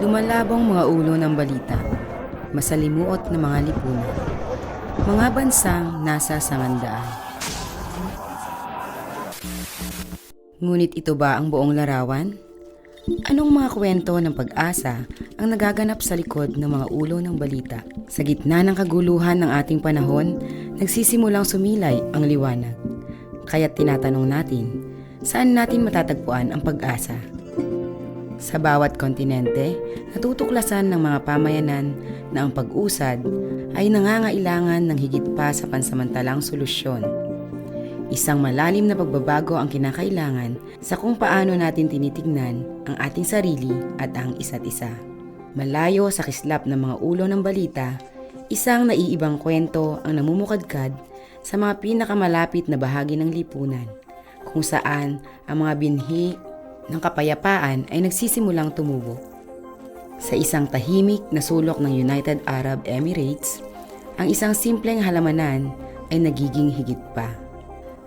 Lumalabong mga ulo ng balita, masalimuot na mga lipunan, mga bansang nasa sangandaan. Ngunit ito ba ang buong larawan? Anong mga kwento ng pag-asa ang nagaganap sa likod ng mga ulo ng balita? Sa gitna ng kaguluhan ng ating panahon, nagsisimulang sumilay ang liwanag. Kaya't tinatanong natin, saan natin matatagpuan ang pag-asa? Sa bawat kontinente, natutuklasan ng mga pamayanan na ang pag-usad ay nangangailangan ng higit pa sa pansamantalang solusyon. Isang malalim na pagbabago ang kinakailangan sa kung paano natin tinitignan ang ating sarili at ang isa't isa. Malayo sa kislap ng mga ulo ng balita, isang naiibang kwento ang namumukadkad sa mga pinakamalapit na bahagi ng lipunan, kung saan ang mga binhi ng kapayapaan ay nagsisimulang tumubo. Sa isang tahimik na sulok ng United Arab Emirates, ang isang simpleng halamanan ay nagiging higit pa.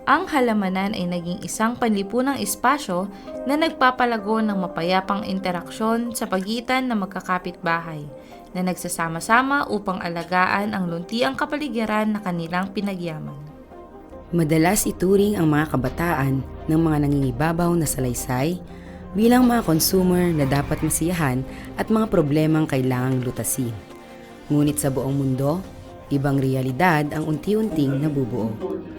Ang halamanan ay naging isang panlipunang espasyo na nagpapalago ng mapayapang interaksyon sa pagitan ng magkakapitbahay na nagsasama-sama upang alagaan ang luntiang kapaligiran na kanilang pinagyaman. Madalas ituring ang mga kabataan ng mga nangingibabaw na salaysay bilang mga consumer na dapat masiyahan at mga problemang kailangang lutasin. Ngunit sa buong mundo, ibang realidad ang unti-unting nabubuo.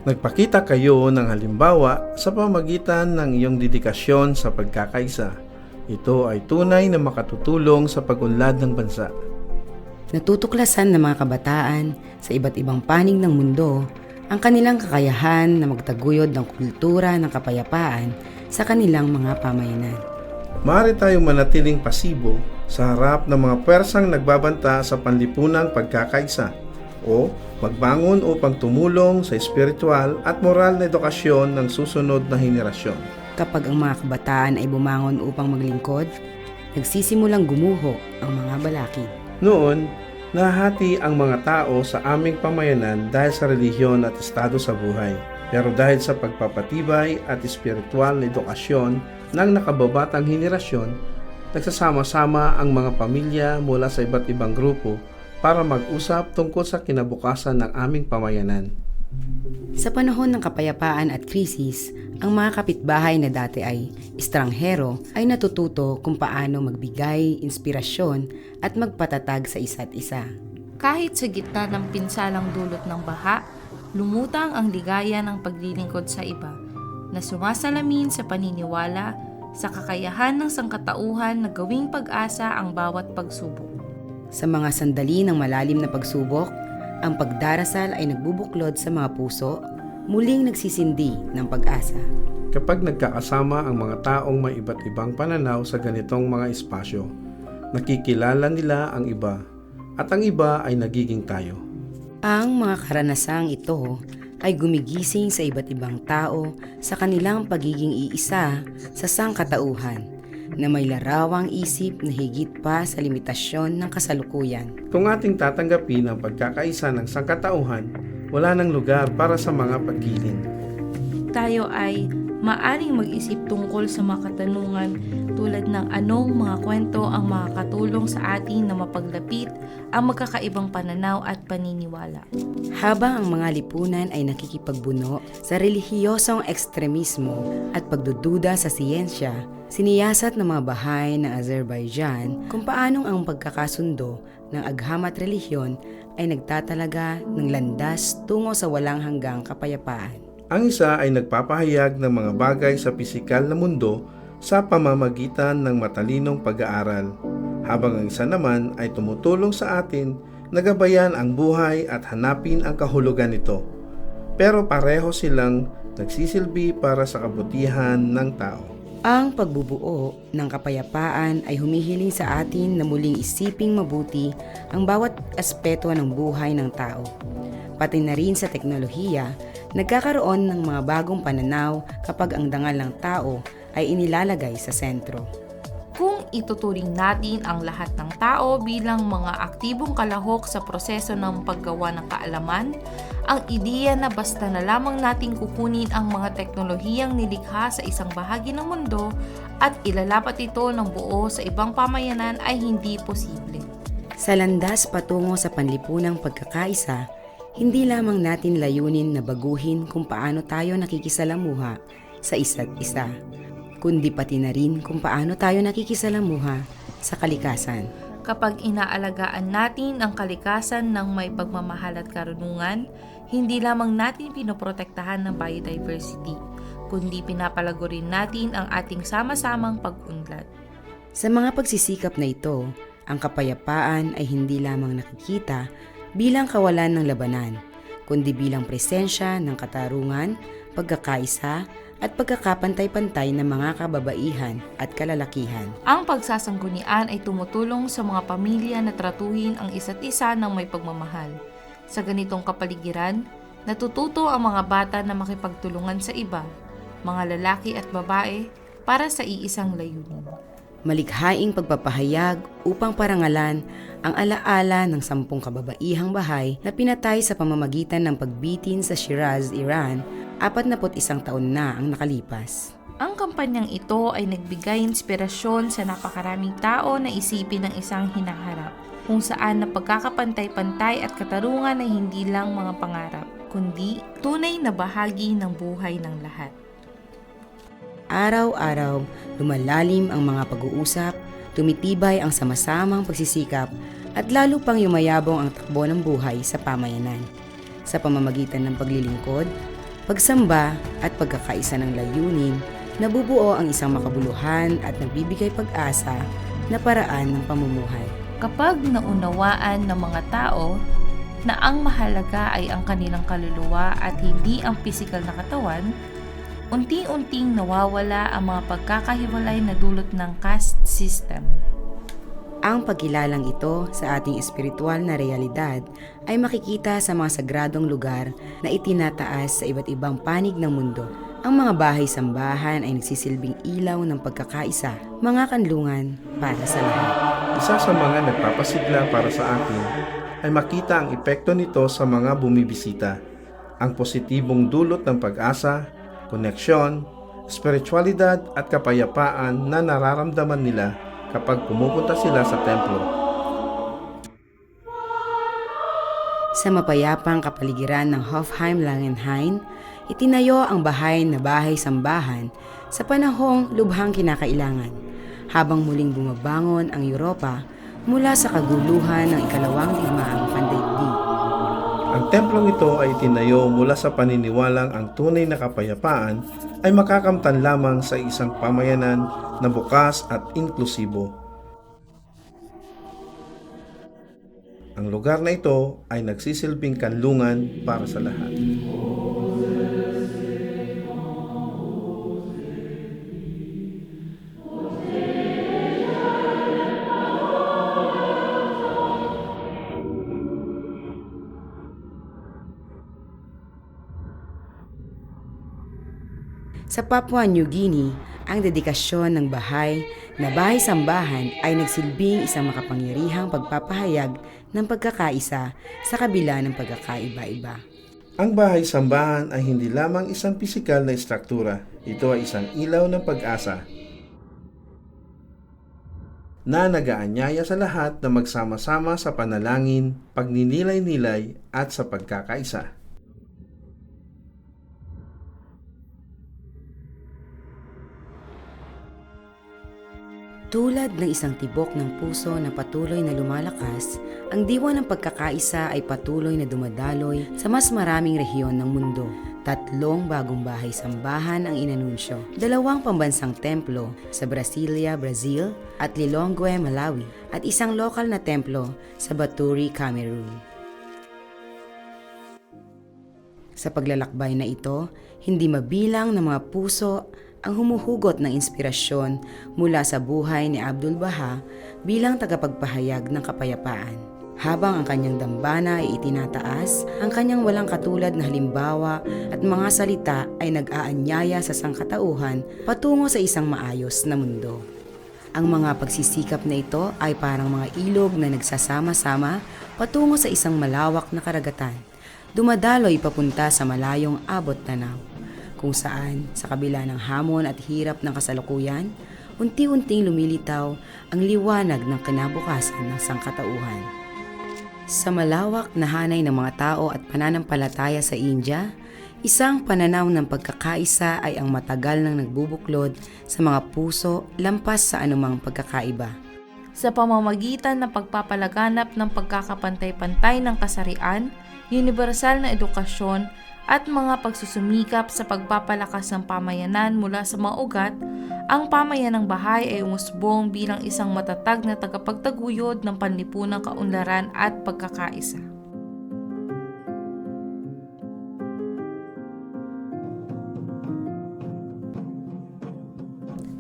Nagpakita kayo ng halimbawa sa pamagitan ng iyong dedikasyon sa pagkakaisa. Ito ay tunay na makatutulong sa pagunlad ng bansa. Natutuklasan ng mga kabataan sa iba't ibang panig ng mundo ang kanilang kakayahan na magtaguyod ng kultura ng kapayapaan sa kanilang mga pamayanan. Maaari tayong manatiling pasibo sa harap ng mga pwersang nagbabanta sa panlipunang pagkakaisa o magbangon upang tumulong sa espiritual at moral na edukasyon ng susunod na henerasyon. Kapag ang mga kabataan ay bumangon upang maglingkod, nagsisimulang gumuho ang mga balakid. Noon, nahati ang mga tao sa aming pamayanan dahil sa relihiyon at estado sa buhay. Pero dahil sa pagpapatibay at espiritual na edukasyon ng nakababatang henerasyon, nagsasama-sama ang mga pamilya mula sa iba't ibang grupo para mag-usap tungkol sa kinabukasan ng aming pamayanan. Sa panahon ng kapayapaan at krisis, ang mga kapitbahay na dati ay estranghero ay natututo kung paano magbigay, inspirasyon at magpatatag sa isa't isa. Kahit sa gitna ng pinsalang dulot ng baha, lumutang ang ligaya ng paglilingkod sa iba na sumasalamin sa paniniwala sa kakayahan ng sangkatauhan na gawing pag-asa ang bawat pagsubok. Sa mga sandali ng malalim na pagsubok, ang pagdarasal ay nagbubuklod sa mga puso, muling nagsisindi ng pag-asa. Kapag nagkakasama ang mga taong may iba't ibang pananaw sa ganitong mga espasyo, nakikilala nila ang iba at ang iba ay nagiging tayo. Ang mga karanasang ito ay gumigising sa iba't ibang tao sa kanilang pagiging iisa sa sangkatauhan na may larawang isip na higit pa sa limitasyon ng kasalukuyan. Kung ating tatanggapin ang pagkakaisa ng sangkatauhan, wala nang lugar para sa mga pagkiling. Tayo ay maaring mag-isip tungkol sa mga katanungan tulad ng anong mga kwento ang makakatulong sa atin na mapaglapit ang magkakaibang pananaw at paniniwala. Habang ang mga lipunan ay nakikipagbuno sa relihiyosong ekstremismo at pagdududa sa siyensya, siniyasat ng mga bahay ng Azerbaijan kung paanong ang pagkakasundo ng agham at relihiyon ay nagtatalaga ng landas tungo sa walang hanggang kapayapaan. Ang isa ay nagpapahayag ng mga bagay sa pisikal na mundo sa pamamagitan ng matalinong pag-aaral, habang ang isa naman ay tumutulong sa atin na gabayan ang buhay at hanapin ang kahulugan nito. Pero pareho silang nagsisilbi para sa kabutihan ng tao. Ang pagbubuo ng kapayapaan ay humihiling sa atin na muling isiping mabuti ang bawat aspeto ng buhay ng tao. Pati na rin sa teknolohiya, nagkakaroon ng mga bagong pananaw kapag ang dangal ng tao ay inilalagay sa sentro. Kung ituturing natin ang lahat ng tao bilang mga aktibong kalahok sa proseso ng paggawa ng kaalaman, Ang ideya na basta na lamang nating kukunin ang mga teknolohiyang nilikha sa isang bahagi ng mundo at ilalapat ito ng buo sa ibang pamayanan ay hindi posible. Sa landas patungo sa panlipunang pagkakaisa, hindi lamang natin layunin na baguhin kung paano tayo nakikisalamuha sa isa't isa, kundi pati na rin kung paano tayo nakikisalamuha sa kalikasan. Kapag inaalagaan natin ang kalikasan ng may pagmamahal at karunungan, hindi lamang natin pinoprotektahan ng biodiversity, kundi pinapalago rin natin ang ating sama-samang pag-unlad. Sa mga pagsisikap na ito, ang kapayapaan ay hindi lamang nakikita bilang kawalan ng labanan, kundi bilang presensya ng katarungan, pagkakaisa, at pagkakapantay-pantay ng mga kababaihan at kalalakihan. Ang pagsasanggunian ay tumutulong sa mga pamilya na tratuhin ang isa't isa ng may pagmamahal. Sa ganitong kapaligiran, natututo ang mga bata na makipagtulungan sa iba, mga lalaki at babae, para sa iisang layunin. Malikhaing pagpapahayag upang parangalan ang alaala ng sampung kababaihang bahay na pinatay sa pamamagitan ng pagbitin sa Shiraz, Iran, 41 taon na ang nakalipas. Ang kampanyang ito ay nagbigay inspirasyon sa napakaraming tao na isipin ng isang hinaharap, kung saan na pagkakapantay-pantay at katarungan ay hindi lang mga pangarap, kundi tunay na bahagi ng buhay ng lahat. Araw-araw, lumalalim ang mga pag-uusap, tumitibay ang sama-samang pagsisikap, at lalo pang yumayabong ang takbo ng buhay sa pamayanan. Sa pamamagitan ng paglilingkod, pagsamba at pagkakaisa ng layunin, nabubuo ang isang makabuluhan at nagbibigay pag-asa na paraan ng pamumuhay. Kapag naunawaan ng mga tao na ang mahalaga ay ang kanilang kaluluwa at hindi ang pisikal na katawan, unti-unting nawawala ang mga pagkakahiwalay na dulot ng caste system. Ang pagkilalang ito sa ating espiritual na realidad ay makikita sa mga sagradong lugar na itinataas sa iba't ibang panig ng mundo. Ang mga bahay-sambahan ay nagsisilbing ilaw ng pagkakaisa, mga kanlungan para sa lahat. Isa sa mga nagpapasigla para sa atin ay makita ang epekto nito sa mga bumibisita. Ang positibong dulot ng pag-asa, koneksyon, spiritualidad at kapayapaan na nararamdaman nila kapag pumupunta sila sa templo. Sa mapayapang kapaligiran ng Hofheim-Langenhain, itinayo ang bahay na bahay-sambahan sa panahong lubhang kinakailangan, habang muling bumabangon ang Europa mula sa kaguluhan ng ikalawang digmaang pandaigdig. Ang templong ito ay tinayo mula sa paniniwalang ang tunay na kapayapaan ay makakamtan lamang sa isang pamayanan na bukas at inklusibo. Ang lugar na ito ay nagsisilbing kanlungan para sa lahat. Sa Papua New Guinea, ang dedikasyon ng bahay na bahay-sambahan ay nagsilbing isang makapangyarihang pagpapahayag ng pagkakaisa sa kabila ng pagkakaiba-iba. Ang bahay-sambahan ay hindi lamang isang pisikal na istruktura. Ito ay isang ilaw ng pag-asa na nagaanyaya sa lahat na magsama-sama sa panalangin, pagninilay-nilay at sa pagkakaisa. Tulad ng isang tibok ng puso na patuloy na lumalakas, ang diwa ng pagkakaisa ay patuloy na dumadaloy sa mas maraming rehiyon ng mundo. Tatlong bagong bahay-sambahan ang inanunsyo. Dalawang pambansang templo sa Brasilia, Brazil at Lilongwe, Malawi at isang lokal na templo sa Baturi, Cameroon. Sa paglalakbay na ito, hindi mabilang ng mga puso ang humuhugot ng inspirasyon mula sa buhay ni Abdul Baha bilang tagapagpahayag ng kapayapaan. Habang ang kanyang dambana ay itinataas, ang kanyang walang katulad na halimbawa at mga salita ay nag-aanyaya sa sangkatauhan patungo sa isang maayos na mundo. Ang mga pagsisikap na ito ay parang mga ilog na nagsasama-sama patungo sa isang malawak na karagatan, dumadaloy papunta sa malayong abot tanaw, kung saan sa kabila ng hamon at hirap ng kasalukuyan, unti-unting lumilitaw ang liwanag ng kinabukasan ng sangkatauhan. Sa malawak na hanay ng mga tao at pananampalataya sa India, isang pananaw ng pagkakaisa ay ang matagal nang nagbubuklod sa mga puso lampas sa anumang pagkakaiba. Sa pamamagitan ng pagpapalaganap ng pagkakapantay-pantay ng kasarian, universal na edukasyon at mga pagsusumikap sa pagpapalakas ng pamayanan mula sa mga ugat, ang pamayanang bahay ay umusbong bilang isang matatag na tagapagtaguyod ng panlipunang kaunlaran at pagkakaisa.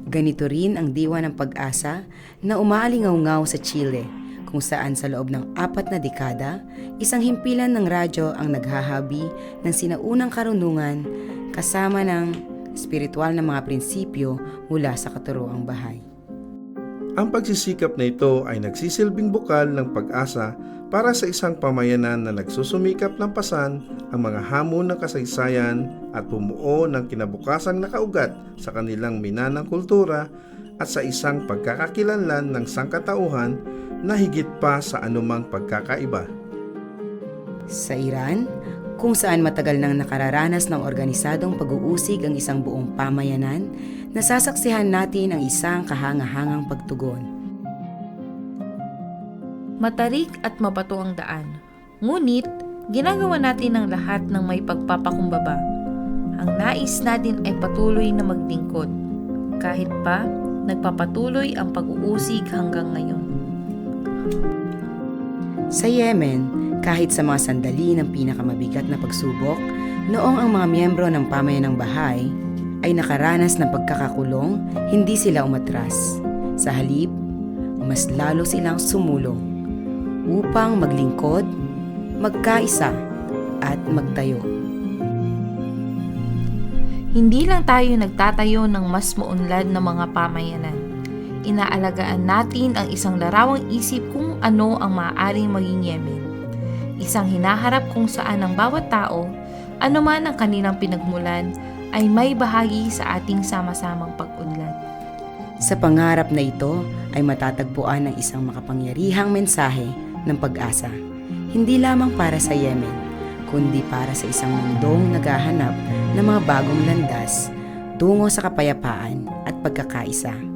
Ganito rin ang diwa ng pag-asa na umaalingaw sa Chile, kung saan sa loob ng apat na dekada, isang himpilan ng radyo ang naghahabi ng sinaunang karunungan kasama ng spiritual na mga prinsipyo mula sa katuroang bahay. Ang pagsisikap na ito ay nagsisilbing bukal ng pag-asa para sa isang pamayanan na nagsusumikap lampasan ang mga hamon ng kasaysayan at bumuo ng kinabukasang nakaugat sa kanilang minanang kultura at sa isang pagkakakilanlan ng sangkatauhan na higit pa sa anumang pagkakaiba. Sa Iran, kung saan matagal nang nakararanas ng organisadong pag-uusig ang isang buong pamayanan, nasasaksihan natin ang isang kahangahangang pagtugon. Matarik at mabato ang daan. Ngunit, ginagawa natin ang lahat ng may pagpapakumbaba. Ang nais natin ay patuloy na maglingkod. Kahit pa, nagpapatuloy ang pag-uusig hanggang ngayon. Sa Yemen, kahit sa mga sandali ng pinakamabigat na pagsubok, noong ang mga miyembro ng pamayanang bahay ay nakaranas ng pagkakakulong, hindi sila umatras. Sa halip, mas lalo silang sumulong upang maglingkod, magkaisa at magtayo. Hindi lang tayo nagtatayo ng mas maunlad na mga pamayanan. Inaalagaan natin ang isang larawang isip kung ano ang maaaring maging Yemen. Isang hinaharap kung saan ang bawat tao, anuman ang kanilang pinagmulan, ay may bahagi sa ating sama-samang pag-unlad. Sa pangarap na ito ay matatagpuan ang isang makapangyarihang mensahe ng pag-asa. Hindi lamang para sa Yemen, kundi para sa isang mundong naghahanap ng mga bagong landas tungo sa kapayapaan at pagkakaisa.